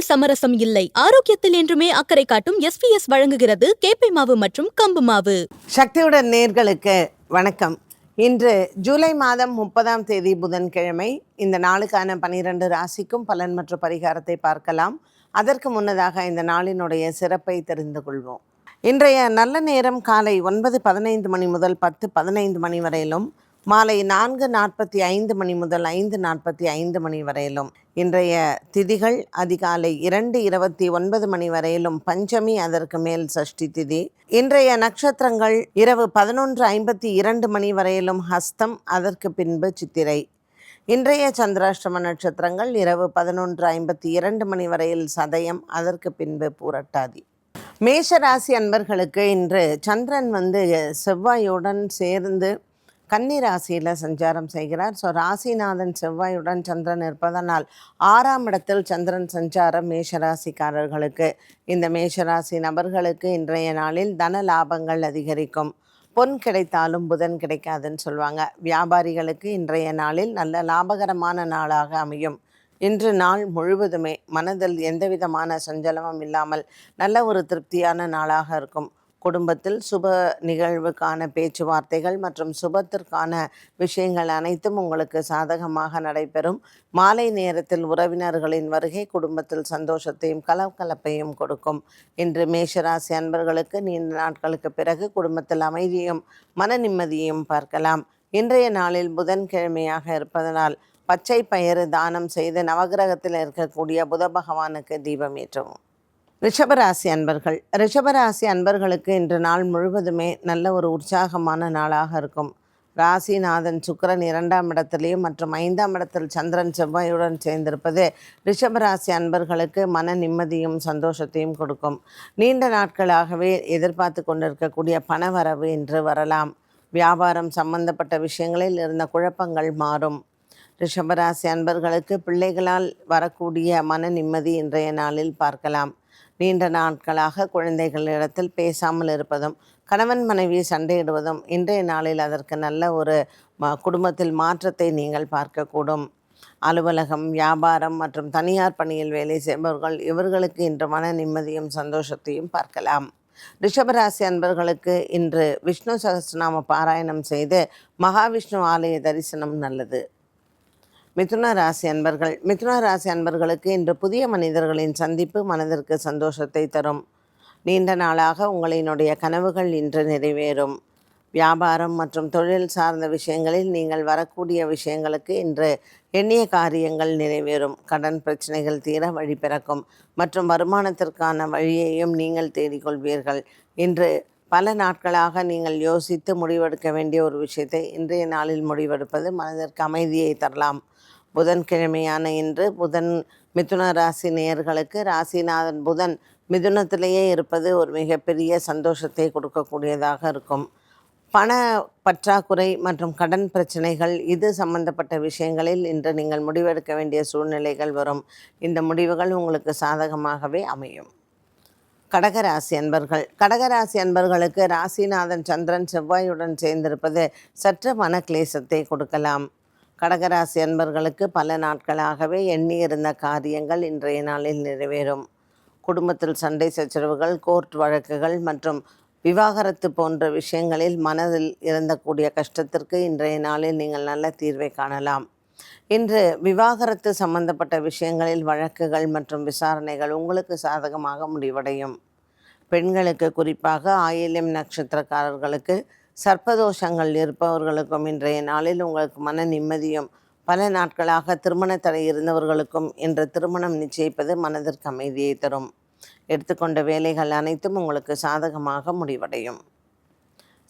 உணவில் சமரசம் இல்லை. ஆரோக்கியத்தில் என்றுமே அக்கறை காட்டும் எஸ்பிஎஸ் வழங்குகிறது கேப்பை மாவு மற்றும் கம்பு மாவு. சக்தியுடன் நேர்களுக்கு வணக்கம். இன்று ஜூலை மாதம் முப்பதாம் தேதி புதன்கிழமை இந்த நாளுக்கான பனிரெண்டு ராசிக்கும் பலன் மற்றும் பரிகாரத்தை பார்க்கலாம். அதற்கு முன்னதாக இந்த நாளினுடைய சிறப்பை தெரிந்து கொள்வோம். இன்றைய நல்ல நேரம் காலை ஒன்பது பதினைந்து மணி முதல் பத்து பதினைந்து மணி வரையிலும் மாலை நான்கு நாற்பத்தி ஐந்து மணி முதல் ஐந்து நாற்பத்தி ஐந்து மணி வரையிலும் இன்றைய திதிகள் அதிகாலை இரண்டு இருபத்தி ஒன்பது மணி வரையிலும் பஞ்சமி அதற்கு மேல் சஷ்டி திதி. இன்றைய நட்சத்திரங்கள் இரவு பதினொன்று ஐம்பத்தி இரண்டு மணி வரையிலும் ஹஸ்தம் அதற்கு பின்பு சித்திரை. இன்றைய சந்திராஷ்டம நட்சத்திரங்கள் இரவு பதினொன்று ஐம்பத்தி இரண்டு மணி வரையில் சதயம் அதற்கு பின்பு பூரட்டாதி. மேஷராசி அன்பர்களுக்கு இன்று சந்திரன் வந்து செவ்வாயுடன் சேர்ந்து கன்னி ராசியில் சஞ்சாரம் செய்கிறார். ஸோ ராசிநாதன் செவ்வாயுடன் சந்திரன் இருப்பதனால் ஆறாம் இடத்தில் சந்திரன் சஞ்சாரம் மேஷராசிக்காரர்களுக்கு இந்த மேஷராசி நபர்களுக்கு இன்றைய நாளில் தன லாபங்கள் அதிகரிக்கும். பொன் கிடைத்தாலும் புதன் கிடைக்காதுன்னு சொல்லுவாங்க. வியாபாரிகளுக்கு இன்றைய நாளில் நல்ல லாபகரமான நாளாக அமையும். இன்று நாள் முழுவதுமே மனதில் எந்தவிதமான சஞ்சலமும் இல்லாமல் நல்ல ஒரு திருப்தியான நாளாக இருக்கும். குடும்பத்தில் சுப நிகழ்வுக்கான பேச்சுவார்த்தைகள் மற்றும் சுபத்திற்கான விஷயங்கள் அனைத்தும் உங்களுக்கு சாதகமாக நடைபெறும். மாலை நேரத்தில் உறவினர்களின் வருகை குடும்பத்தில் சந்தோஷத்தையும் கலக்கலப்பையும் கொடுக்கும். இன்று மேஷராசி அன்பர்களுக்கு நீண்ட நாட்களுக்கு பிறகு குடும்பத்தில் அமைதியும் மன நிம்மதியையும் பார்க்கலாம். இன்றைய நாளில் புதன்கிழமையாக இருப்பதனால் பச்சை பயிறு தானம் செய்து நவகிரகத்தில் இருக்கக்கூடிய புத பகவானுக்கு தீபம் ஏற்றவும். ரிஷபராசி அன்பர்கள் ரிஷபராசி அன்பர்களுக்கு இன்று நாள் முழுவதுமே நல்ல ஒரு உற்சாகமான நாளாக இருக்கும். ராசிநாதன் சுக்கிரன் இரண்டாம் இடத்திலையும் மற்றும் ஐந்தாம் இடத்தில் சந்திரன் செவ்வாயுடன் சேர்ந்திருப்பது ரிஷபராசி அன்பர்களுக்கு மன நிம்மதியும் சந்தோஷத்தையும் கொடுக்கும். நீண்ட நாட்களாகவே எதிர்பார்த்து கொண்டிருக்கக்கூடிய பணவரவு இன்று வரலாம். வியாபாரம் சம்பந்தப்பட்ட விஷயங்களில் இருந்த குழப்பங்கள் மாறும். ரிஷபராசி அன்பர்களுக்கு பிள்ளைகளால் வரக்கூடிய மன நிம்மதி இன்றைய நாளில் பார்க்கலாம். நீண்ட நாட்களாக குழந்தைகளிடத்தில் பேசாமல் இருப்பதும் கணவன் மனைவி சண்டையிடுவதும் இன்றைய நாளில் அதற்கு நல்ல ஒரு குடும்பத்தில் மாற்றத்தை நீங்கள் பார்க்கக்கூடும். அலுவலகம் வியாபாரம் மற்றும் தனியார் பணியில் வேலை செய்பவர்கள் இவர்களுக்கு இன்று மன நிம்மதியும் சந்தோஷத்தையும் பார்க்கலாம். ரிஷபராசி அன்பர்களுக்கு இன்று விஷ்ணு சகஸ்ரநாம பாராயணம் செய்து மகாவிஷ்ணு ஆலய தரிசனம் நல்லது. மிதுன ராசி அன்பர்கள். மிதுன ராசி அன்பர்களுக்கு இன்று புதிய மனிதர்களின் சந்திப்பு மனதிற்கு சந்தோஷத்தை தரும். நீண்ட நாளாக உங்களினுடைய கனவுகள் இன்று நிறைவேறும். வியாபாரம் மற்றும் தொழில் சார்ந்த விஷயங்களில் நீங்கள் வரக்கூடிய விஷயங்களுக்கு இன்று எண்ணிய காரியங்கள் நிறைவேறும். கடன் பிரச்சனைகள் தீர வழி பிறக்கும். மற்றும் வருமானத்திற்கான வழியையும் நீங்கள் தேடிக்கொள்வீர்கள். இன்று பல நாட்களாக நீங்கள் யோசித்து முடிவெடுக்க வேண்டிய ஒரு விஷயத்தை இன்றைய நாளில் முடிவெடுப்பது மனதிற்கு அமைதியை தரலாம். புதன்கிழமையான இன்று புதன் மிதுன ராசி நேயர்களுக்கு ராசிநாதன் புதன் மிதுனத்திலேயே இருப்பது ஒரு மிகப்பெரிய சந்தோஷத்தை கொடுக்கக்கூடியதாக இருக்கும். பண பற்றாக்குறை மற்றும் கடன் பிரச்சனைகள் இது சம்பந்தப்பட்ட விஷயங்களில் இன்று நீங்கள் முடிவெடுக்க வேண்டிய சூழ்நிலைகள் வரும். இந்த முடிவுகள் உங்களுக்கு சாதகமாகவே அமையும். கடகராசி அன்பர்கள். கடகராசி அன்பர்களுக்கு ராசிநாதன் சந்திரன் செவ்வாயுடன் சேர்ந்திருப்பது சற்று மன கிளேசத்தை கொடுக்கலாம். கடகராசி அன்பர்களுக்கு பல நாட்களாகவே எண்ணியிருந்த காரியங்கள் இன்றைய நாளில் நிறைவேறும். குடும்பத்தில் சண்டை சச்சரவுகள் கோர்ட் வழக்குகள் மற்றும் விவாகரத்து போன்ற விஷயங்களில் மனதில் இருந்தக்கூடிய கஷ்டத்திற்கு இன்றைய நாளில் நீங்கள் நல்ல தீர்வை காணலாம். இன்று விவாகரத்து சம்பந்தப்பட்ட விஷயங்களில் வழக்குகள் மற்றும் விசாரணைகள் உங்களுக்கு சாதகமாக முடிவடையும். பெண்களுக்கு குறிப்பாக ஆயிலியம் நட்சத்திரக்காரர்களுக்கு சர்ப்பதோஷங்கள் இருப்பவர்களுக்கும் இன்றைய நாளில் உங்களுக்கு மன நிம்மதியும் பல நாட்களாக திருமண தடை இருந்தவர்களுக்கும் இன்று திருமணம் நிச்சயிப்பது மனதிற்கு அமைதியை தரும். எடுத்துக்கொண்ட வேலைகள் அனைத்தும் உங்களுக்கு சாதகமாக முடிவடையும்.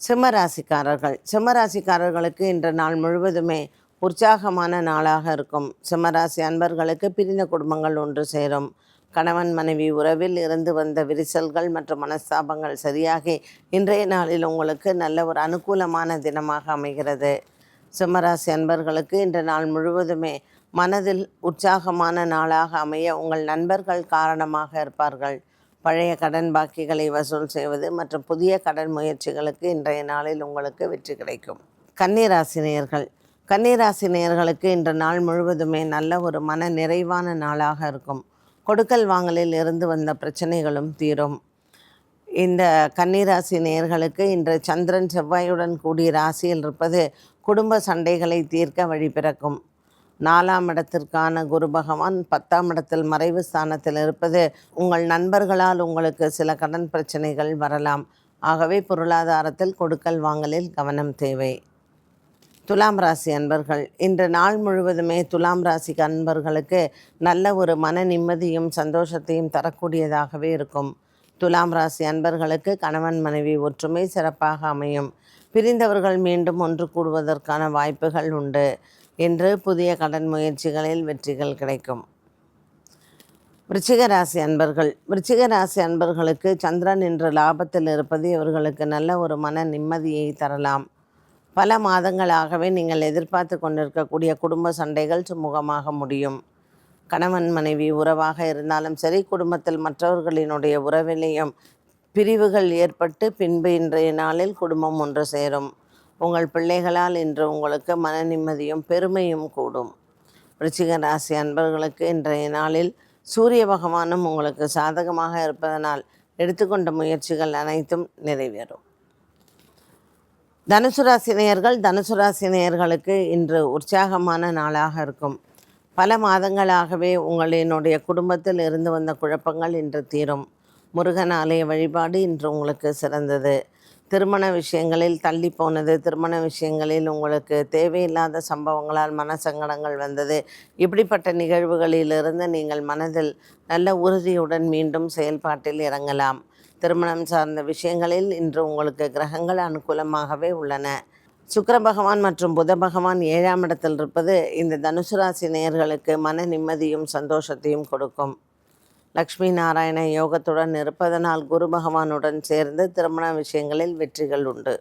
சிம்மராசிக்காரர்கள் சிம்மராசிக்காரர்களுக்கு இன்று நாள் முழுவதுமே உற்சாகமான நாளாக இருக்கும். சிம்மராசி அன்பர்களுக்கு பிரிந்த குடும்பங்கள் ஒன்று சேரும். கணவன் மனைவி உறவில் இருந்து வந்த விரிசல்கள் மற்றும் மனஸ்தாபங்கள் சரியாகி இன்றைய நாளில் உங்களுக்கு நல்ல ஒரு அனுகூலமான தினமாக அமைகிறது. சிம்மராசி அன்பர்களுக்கு இன்று நாள் முழுவதுமே மனதில் உற்சாகமான நாளாக அமைய உங்கள் நண்பர்கள் காரணமாக இருப்பார்கள். பழைய கடன் பாக்கிகளை வசூல் செய்வது மற்றும் புதிய கடன் முயற்சிகளுக்கு இன்றைய நாளில் உங்களுக்கு வெற்றி கிடைக்கும். கன்னிராசினியர்கள் கன்னிராசினியர்களுக்கு இன்று நாள் முழுவதுமே நல்ல ஒரு மன நிறைவான நாளாக இருக்கும். கொடுக்கல் வாங்கலில் இருந்து வந்த பிரச்சனைகளும் தீரும். இந்த கன்னிராசி நேயர்களுக்கு இன்று சந்திரன் செவ்வாயுடன் கூடிய ராசியில் இருப்பது குடும்ப சண்டைகளை தீர்க்க வழி பிறக்கும். நாலாம் இடத்திற்கான குரு பகவான் பத்தாம் இடத்தில் மறைவு ஸ்தானத்தில் இருப்பது உங்கள் நண்பர்களால் உங்களுக்கு சில கடன் பிரச்சனைகள் வரலாம். ஆகவே பொருளாதாரத்தில் கொடுக்கல் வாங்கலில் கவனம் தேவை. துலாம் ராசி அன்பர்கள் இன்று நாள் முழுவதுமே துலாம் ராசி அன்பர்களுக்கு நல்ல ஒரு மன நிம்மதியும் சந்தோஷத்தையும் தரக்கூடியதாகவே இருக்கும். துலாம் ராசி அன்பர்களுக்கு கணவன் மனைவி ஒற்றுமை சிறப்பாக அமையும். பிரிந்தவர்கள் மீண்டும் ஒன்று கூடுவதற்கான வாய்ப்புகள் உண்டு. என்று புதிய கடன் முயற்சிகளில் வெற்றிகள் கிடைக்கும். விருச்சிக ராசி அன்பர்கள் விருச்சிக ராசி அன்பர்களுக்கு சந்திரன் இன்று லாபத்தில் இருப்பது இவர்களுக்கு நல்ல ஒரு மன நிம்மதியை தரலாம். பல மாதங்களாகவே நீங்கள் எதிர்பார்த்து கொண்டிருக்கக்கூடிய குடும்ப சண்டைகள் சுமூகமாக முடியும். கணவன் மனைவி உறவாக இருந்தாலும் சரி குடும்பத்தில் மற்றவர்களினுடைய உறவிலையும் பிரிவுகள் ஏற்பட்டு பின்பு இன்றைய நாளில் குடும்பம் ஒன்று சேரும். உங்கள் பிள்ளைகளால் இன்று உங்களுக்கு மன நிம்மதியும் பெருமையும் கூடும். விருச்சிக ராசி அன்பர்களுக்கு இன்றைய நாளில் சூரிய பகவானும் உங்களுக்கு சாதகமாக இருப்பதனால் எடுத்துக்கொண்ட முயற்சிகள் அனைத்தும் நிறைவேறும். தனுசு ராசி நேயர்கள் தனுசு ராசி நேயர்களுக்கு இன்று உற்சாகமான நாளாக இருக்கும். பல மாதங்களாகவே உங்களினுடைய குடும்பத்தில் இருந்து வந்த குழப்பங்கள் இன்று தீரும். முருகன் ஆலய வழிபாடு இன்று உங்களுக்கு சிறந்தது. திருமண விஷயங்களில் தள்ளி போனது திருமண விஷயங்களில் உங்களுக்கு தேவையில்லாத சம்பவங்களால் மனசங்கடங்கள் வந்தது. இப்படிப்பட்ட நிகழ்வுகளிலிருந்து நீங்கள் மனதில் நல்ல உறுதியுடன் மீண்டும் செயல்பாட்டில் இறங்கலாம். திருமணம் சார்ந்த விஷயங்களில் இன்று உங்களுக்கு கிரகங்கள் அனுகூலமாகவே உள்ளன. சுக்கர பகவான் மற்றும் புத பகவான் ஏழாம் இடத்தில் இருப்பது இந்த தனுசு ராசி நேயர்களுக்கு மன நிம்மதியும் சந்தோஷத்தையும் கொடுக்கும். லக்ஷ்மி நாராயண யோகத்துடன் இருப்பதனால் குரு பகவானுடன் சேர்ந்து திருமண விஷயங்களில் வெற்றிகள் உண்டு.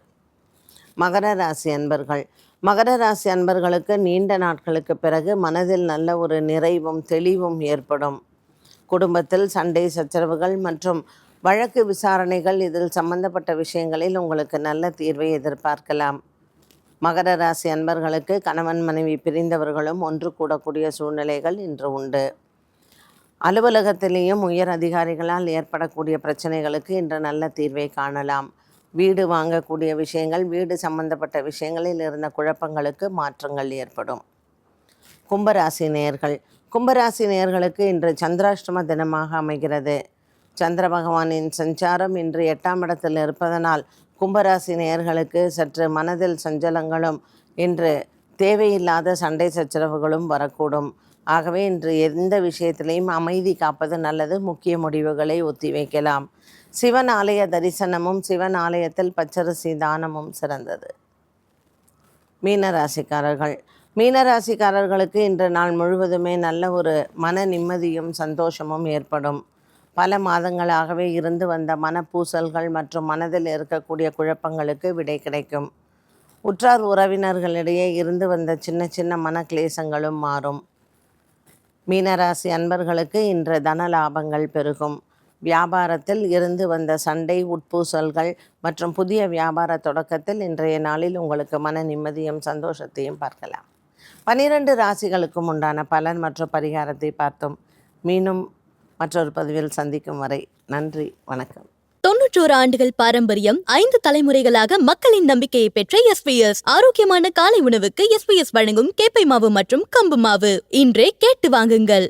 மகர ராசி அன்பர்கள். மகர ராசி அன்பர்களுக்கு நீண்ட நாட்களுக்கு பிறகு மனதில் நல்ல ஒரு நிறைவும் தெளிவும் ஏற்படும். குடும்பத்தில் சண்டை சச்சரவுகள் மற்றும் வழக்கு விசாரணைகள் இதில் சம்பந்தப்பட்ட விஷயங்களில் உங்களுக்கு நல்ல தீர்வை எதிர்பார்க்கலாம். மகர ராசி அன்பர்களுக்கு கணவன் மனைவி பிரிந்தவர்களும் ஒன்று கூடக்கூடிய சூழ்நிலைகள் இன்று உண்டு. அலுவலகத்திலேயும் உயர் அதிகாரிகளால் ஏற்படக்கூடிய பிரச்சனைகளுக்கு இன்று நல்ல தீர்வை காணலாம். வீடு வாங்கக்கூடிய விஷயங்கள் வீடு சம்பந்தப்பட்ட விஷயங்களில் இருந்த குழப்பங்களுக்கு மாற்றங்கள் ஏற்படும். கும்பராசி நேயர்கள். கும்பராசி நேயர்களுக்கு இன்று சந்திராஷ்டம தினமாக அமைகிறது. சந்திர பகவானின் சஞ்சாரம் இன்று எட்டாம் இடத்தில் இருப்பதனால் கும்பராசி நேயர்களுக்கு சற்று மனதில் சஞ்சலங்களும் இன்று தேவையில்லாத சண்டை சச்சரவுகளும் வரக்கூடும். ஆகவே இன்று எந்த விஷயத்திலையும் அமைதி காப்பது நல்லது. முக்கிய முடிவுகளை ஒத்திவைக்கலாம் சிவன் ஆலய தரிசனமும் சிவன் ஆலயத்தில் பச்சரிசி தானமும் சிறந்தது. மீனராசிக்காரர்கள். மீனராசிக்காரர்களுக்கு இன்று நாள் முழுவதுமே நல்ல ஒரு மன நிம்மதியும் சந்தோஷமும் ஏற்படும். பல மாதங்களாகவே இருந்து வந்த மனப்பூசல்கள் மற்றும் மனதில் இருக்கக்கூடிய குழப்பங்களுக்கு விடை கிடைக்கும். உற்றார் உறவினர்களிடையே இருந்து வந்த சின்ன சின்ன மன கிளேசங்களும் மாறும். மீனராசி அன்பர்களுக்கு இன்று தன லாபங்கள் பெருகும். வியாபாரத்தில் இருந்து வந்த சண்டை உட்பூசல்கள் மற்றும் புதிய வியாபார தொடக்கத்தில் இன்றைய நாளில் உங்களுக்கு மன நிம்மதியும் சந்தோஷத்தையும் பார்க்கலாம். பனிரெண்டு ராசிகளுக்கும் உண்டான பலன் மற்றும் பரிகாரத்தை பார்த்தோம். மீண்டும் மற்றொரு பதிவில் சந்திக்கும் வரை நன்றி வணக்கம். தொன்னூற்றோரு ஆண்டுகள் பாரம்பரியம் ஐந்து தலைமுறைகளாக மக்களின் நம்பிக்கையை பெற்ற எஸ்பிஎஸ் ஆரோக்கியமான காலை உணவுக்கு எஸ்பிஎஸ் வழங்கும் கேப்பை மாவு மற்றும் கம்பு மாவு. இன்றே கேட்டு வாங்குங்கள்.